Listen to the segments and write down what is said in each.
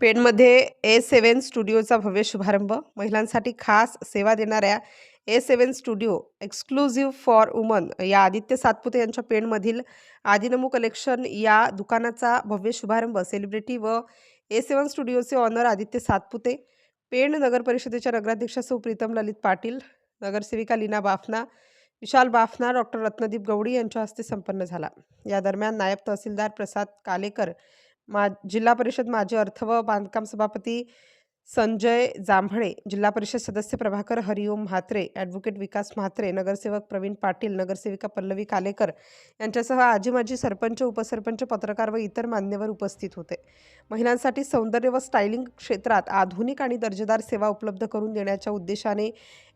पेणमध्ये ए सेवन स्टुडिओचा भव्य शुभारंभ. महिलांसाठी खास सेवा देणाऱ्या A seven studio exclusive for woman या आदित्य सातपुते यांच्या पेणमधील आदिनमू कलेक्शन या दुकानाचा भव्य शुभारंभ. सेलिब्रिटी व ए सेवन स्टुडिओचे ऑनर आदित्य सातपुते पेण नगर परिषदेच्या नगराध्यक्षा सौ प्रीतम ललित पाटील नगरसेविका लीना बाफना विशाल बाफना डॉक्टर रत्नदीप गवडी यांच्या हस्ते संपन्न झाला. या दरम्यान नायब तहसीलदार प्रसाद कालेकर मा जिल्हा परिषद माजी अर्थ व बांधकाम सभापती संजय जांभळे जिल्हा परिषद सदस्य प्रभाकर हरिओम म्हात्रे ॲडव्होकेट विकास म्हात्रे नगरसेवक प्रवीण पाटील नगरसेविका पल्लवी कालेकर यांच्यासह आजी माजी सरपंच उपसरपंच पत्रकार व इतर मान्यवर उपस्थित होते. महिलांसाठी सौंदर्य व स्टायलिंग क्षेत्रात आधुनिक आणि दर्जेदार सेवा उपलब्ध करून देण्याच्या उद्देशाने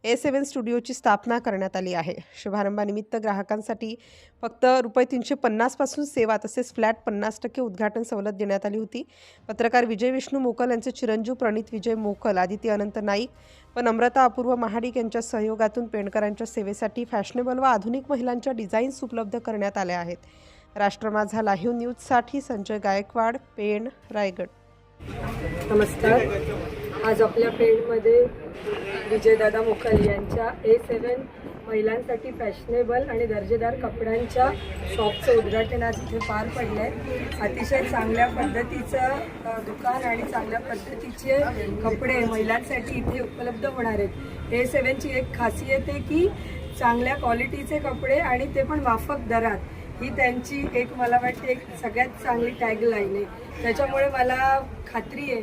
ए सेवन स्टुडिओची स्थापना करण्यात आली आहे. शुभारंभानिमित्त ग्राहकांसाठी फक्त रुपये तीनशे पन्नासपासून सेवा तसेच फ्लॅट पन्नास टक्के उद्घाटन सवलत देण्यात आली होती. पत्रकार विजय विष्णू मोकल यांचे चिरंजीव प्रणित विजय मोकल आदित्य अनंत नाईक व नम्रता अपूर्व महाडिक यांच्या सहयोगातून पेणकरांच्या सेवेसाठी फॅशनेबल व आधुनिक महिलांच्या डिझाईन्स उपलब्ध करण्यात आल्या आहेत. राष्ट्र माझा लाईव्ह न्यूजसाठी संजय गायकवाड पेण रायगड. नमस्कार. आज आपल्या पेणमध्ये विजयदादा मुखल यांच्या ए सेवन महिलांसाठी फॅशनेबल आणि दर्जेदार कपड्यांच्या शॉपचं उद्घाटन आज इथे पार पडलं आहे अतिशय चांगल्या पद्धतीचं दुकान आणि चांगल्या पद्धतीचे कपडे महिलांसाठी इथे उपलब्ध होणार आहेत. ए सेवनची एक खासियत आहे की चांगल्या क्वालिटीचे कपडे आणि ते पण माफक दरात. ही त्यांची एक मला वाटते एक सगळ्यात चांगली टॅगलाईन आहे. त्याच्यामुळे मला खात्री आहे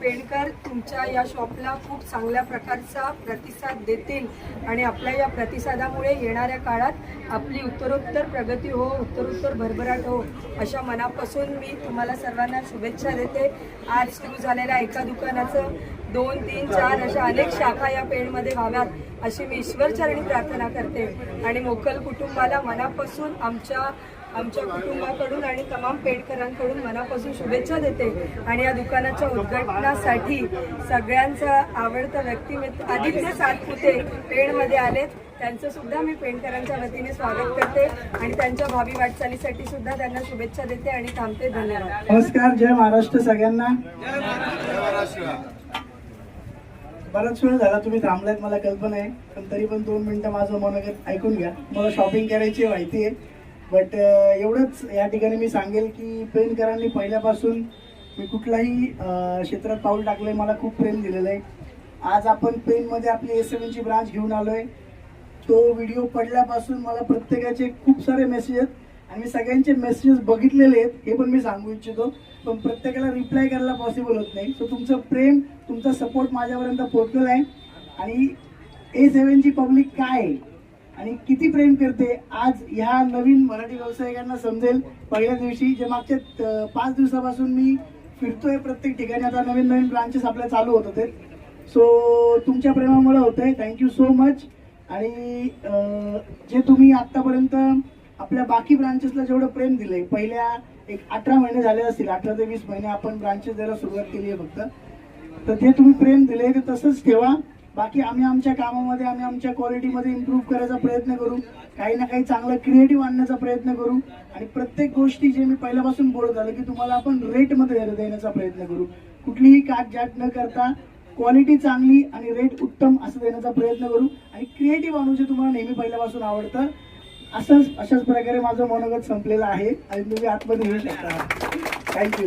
पेणकर तुमच्या या शॉपला खूप चांगल्या प्रकारचा प्रतिसाद देतील आणि आपल्या या प्रतिसादामुळे येणाऱ्या काळात आपली उत्तरोत्तर प्रगती हो उत्तरोत्तर भरभराट हो अशा मनापासून मी तुम्हाला सर्वांना शुभेच्छा देते. आज सुरू झालेल्या एका दुकानाचं दोन तीन चार अशा अनेक शाखा या पेणमध्ये व्हाव्यात अशी मी ईश्वरचरणी प्रार्थना करते. आणि मोकल कुटुंबाला मनापासून आमच्या आमच्या कुटुंबाकडून आणि तमाम पेडकरांकडून मनापासून शुभेच्छा देते आणि या दुकानाच्या उद्घाटनासाठी सगळ्यांचा आवडता व्यक्तिमत्व आदित्य सातपुते पेणमध्ये आलेत. त्यांचं सुद्धा मी पेणकरांच्या वतीने स्वागत करते आणि त्यांच्या भावी वाटचालीसाठी सुद्धा त्यांना शुभेच्छा देते आणि थांबते. धन्यवाद. नमस्कार जय महाराष्ट्र सगळ्यांना. बराच वेळ झाला तुम्ही थांबलायत मला कल्पना आहे पण तरी पण दोन मिनिटं माझं मन ऐकून घ्या. मला शॉपिंग करायची माहिती आहे. बट uh, एवढंच या ठिकाणी मी सांगेल की पेनकरांनी पहिल्यापासून मी कुठलाही uh, क्षेत्रात पाऊल टाकलंय मला खूप प्रेम दिलेलं आहे आज आपण पेनमध्ये आपली एस ची ब्रांच घेऊन आलो आहे तो व्हिडिओ पडल्यापासून मला प्रत्येकाचे खूप सारे मेसेज आहेत. आणि मी सगळ्यांचे मेसेजेस बघितलेले आहेत हे पण मी सांगू इच्छितो. पण प्रत्येकाला रिप्लाय करायला पॉसिबल होत नाही. सो तुमचं प्रेम तुमचा सपोर्ट माझ्यापर्यंत पोहोचलेला आहे. आणि ए सेवनची पब्लिक काय आहे? आणि किती प्रेम करते आज ह्या नवीन मराठी व्यावसायिकांना समजेल. पहिल्या दिवशी जे मागच्या पाच दिवसापासून मी फिरतोय प्रत्येक ठिकाणी आता नवीन नवीन ब्रांचेस आपल्या चालू होत होते. सो तुमच्या प्रेमामुळे आहे थँक्यू सो मच आणि जे तुम्ही आत्तापर्यंत आपल्या बाकी ब्रांचेसला जेवढं प्रेम दिलंय पहिल्या एक अठरा महिने झाले असतील अठरा ते वीस महिने आपण ब्रांचेस द्यायला सुरुवात केली आहे फक्त. तर ते तुम्ही प्रेम दिले ते तसंच ठेवा. बाकी आम्ही आमच्या कामामध्ये आम्ही आमच्या क्वालिटीमध्ये इम्प्रूव्ह करायचा प्रयत्न करू. काही ना काही चांगलं क्रिएटिव्ह आणण्याचा प्रयत्न करू. आणि प्रत्येक गोष्टी जे मी पहिल्यापासून बोलत आलो की तुम्हाला आपण रेटमध्ये देण्याचा प्रयत्न करू. कुठलीही काटजाट न करता क्वालिटी चांगली आणि रेट उत्तम असं देण्याचा प्रयत्न करू. आणि क्रिएटिव्ह आणू जे तुम्हाला नेहमी पहिल्यापासून आवडतं असंच अशाच प्रकारे माझं मनोगत संपलेलं आहे. आणि तुम्ही आतमध्ये येऊ शकता. थँक्यू